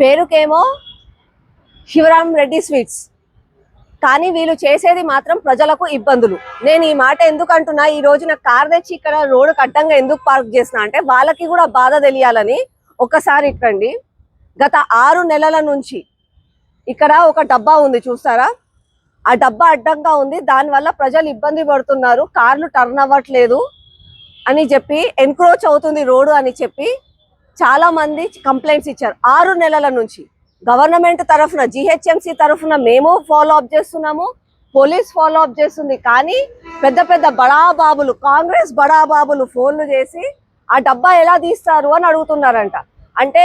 పేరుకేమో Sivaram Reddy sweets. కానీ వీళ్ళు చేసేది మాత్రం ప్రజలకు ఇబ్బందులు. నేను ఈ మాట ఎందుకు అంటున్నా? ఈ రోజున కార్ తెచ్చి ఇక్కడ రోడ్డు అడ్డంగా ఎందుకు పార్క్ చేసిన అంటే వాళ్ళకి కూడా బాధ తెలియాలని ఒకసారి ఇక్కడండి గత ఆరు నెలల నుంచి ఇక్కడ ఒక డబ్బా ఉంది చూస్తారా? ఆ డబ్బా అడ్డంగా ఉంది దానివల్ల ప్రజలు ఇబ్బంది పడుతున్నారు కార్లు టర్న్ అవ్వట్లేదు అని చెప్పి ఎన్క్రోచ్ అవుతుంది రోడ్డు అని చెప్పి చాలా మంది కంప్లైంట్స్ ఇచ్చారు. ఆరు నెలల నుంచి గవర్నమెంట్ తరఫున జిహెచ్ఎంసి తరఫున మేము ఫాలో అప్ చేస్తున్నాము పోలీస్ ఫాలో అప్ చేస్తుంది. కానీ పెద్ద పెద్ద బడాబాబులు కాంగ్రెస్ బడాబాబులు ఫోన్లు చేసి ఆ డబ్బా ఎలా తీస్తారు? అని అడుగుతున్నారంట. అంటే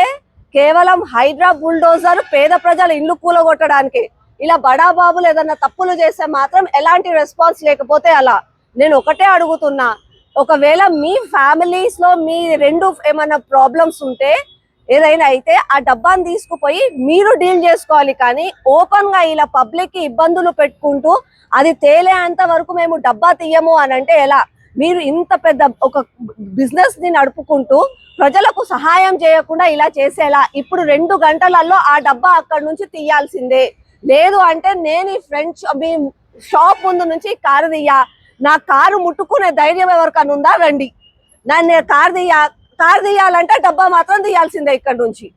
కేవలం హైడ్రా బుల్డోజర్ పేద ప్రజల ఇల్లు కూలగొట్టడానికి ఇలా బడాబాబులు ఏదన్నా తప్పులు చేస్తే మాత్రం ఎలాంటి రెస్పాన్స్ లేకపోతే అలా. నేను ఒకటే అడుగుతున్నా ఒకవేళ మీ ఫ్యామిలీస్లో మీ రెండు ఏమైనా ప్రాబ్లమ్స్ ఉంటే ఏదైనా అయితే ఆ డబ్బాని తీసుకుపోయి మీరు డీల్ చేసుకోవాలి. కానీ ఓపెన్గా ఇలా పబ్లిక్కి ఇబ్బందులు పెట్టుకుంటూ అది తేలేంత వరకు మేము డబ్బా తీయము అని అంటే ఎలా? మీరు ఇంత పెద్ద ఒక బిజినెస్ని నడుపుకుంటూ ప్రజలకు సహాయం చేయకుండా ఇలా చేసేలా? ఇప్పుడు రెండు గంటలలో ఆ డబ్బా అక్కడి నుంచి తీయాల్సిందే. లేదు అంటే నేను ఈ ఫ్రెండ్స్ మీ షాప్ ముందు నుంచి కారు తీయా? నా కారు ముట్టుకునే ధైర్యం ఎవరికైనా ఉందా? రండి. నన్ను కారు తీయ కారు తీయాలంటే డబ్బా మాత్రం తీయాల్సిందే ఇక్కడ నుంచి.